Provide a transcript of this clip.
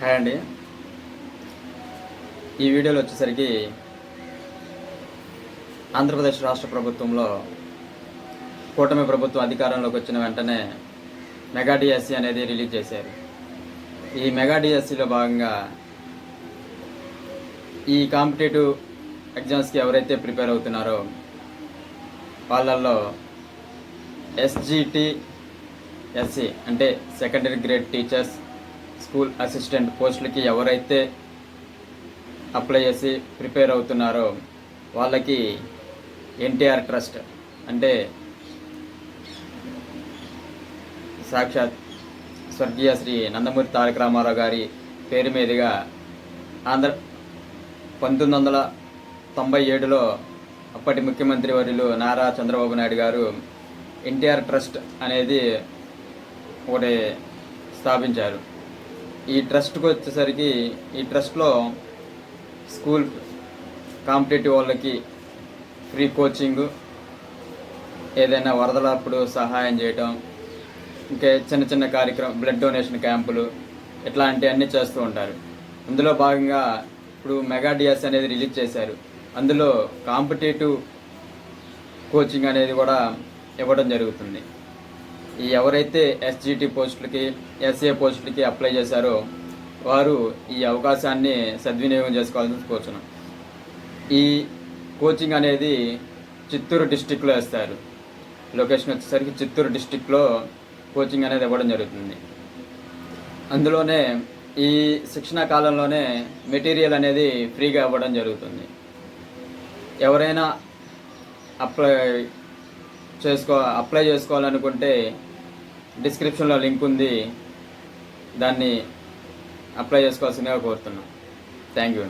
Hi అండి. ఈ వీడియోలో వచ్చేసరికి ఆంధ్రప్రదేశ్ రాష్ట్ర ప్రభుత్వంలో కూటమి ప్రభుత్వం అధికారంలోకి వచ్చిన వెంటనే మెగా డిఎస్సి అనేది రిలీజ్ చేశారు. ఈ మెగా డిఎస్సిలో భాగంగా ఈ కాంపిటేటివ్ ఎగ్జామ్స్కి ఎవరైతే ప్రిపేర్ అవుతున్నారో వాళ్ళల్లో ఎస్జిటి ఎస్సి అంటే secondary grade teachers school assistant పోస్టులకి ఎవరైతే అప్లై చేసి ప్రిపేర్ అవుతున్నారో వాళ్ళకి ఎన్టీఆర్ ట్రస్ట్ అంటే సాక్షాత్ స్వర్గీయ శ్రీ నందమూరి తారక రామారావు గారి పేరు మీదుగా ఆంధ్ర పంతొమ్మిది వందల తొంభై ఏడులో అప్పటి ముఖ్యమంత్రి వర్యులు నారా చంద్రబాబు నాయుడు గారు ఎన్టీఆర్ ట్రస్ట్ అనేది ఒకటి స్థాపించారు. ఈ ట్రస్ట్కి వచ్చేసరికి ఈ ట్రస్ట్లో స్కూల్ కాంపిటేటివ్ వాళ్ళకి ఫ్రీ కోచింగ్ ఏదైనా వరదలప్పుడు సహాయం చేయటం ఇంకా చిన్న చిన్న కార్యక్రమం బ్లడ్ డొనేషన్ క్యాంపులు ఇట్లాంటివన్నీ చేస్తూ ఉంటారు. అందులో భాగంగా ఇప్పుడు మెగా డిఎస్ అనేది రిలీజ్ చేశారు. అందులో కాంపిటేటివ్ కోచింగ్ అనేది కూడా ఇవ్వడం జరుగుతుంది. ఎవరైతే ఎస్జిటి పోస్టులకి ఎస్ఏ పోస్టులకి అప్లై చేశారో వారు ఈ అవకాశాన్ని సద్వినియోగం చేసుకోవాల్సిన కోచనం ఈ కోచింగ్ అనేది చిత్తూరు డిస్టిక్లో వేస్తారు లొకేషన్ వచ్చేసరికి చిత్తూరు డిస్టిక్లో కోచింగ్ అనేది ఇవ్వడం జరుగుతుంది. అందులోనే ఈ శిక్షణా కాలంలోనే మెటీరియల్ అనేది ఫ్రీగా ఇవ్వడం జరుగుతుంది. ఎవరైనా అప్లై చేసుకో అప్లై చేసుకోవాలనుకుంటే డిస్క్రిప్షన్లో లింక్ ఉంది. దాన్ని అప్లై చేసుకోవాల్సిందిగా కోరుతున్నాం. Thank you.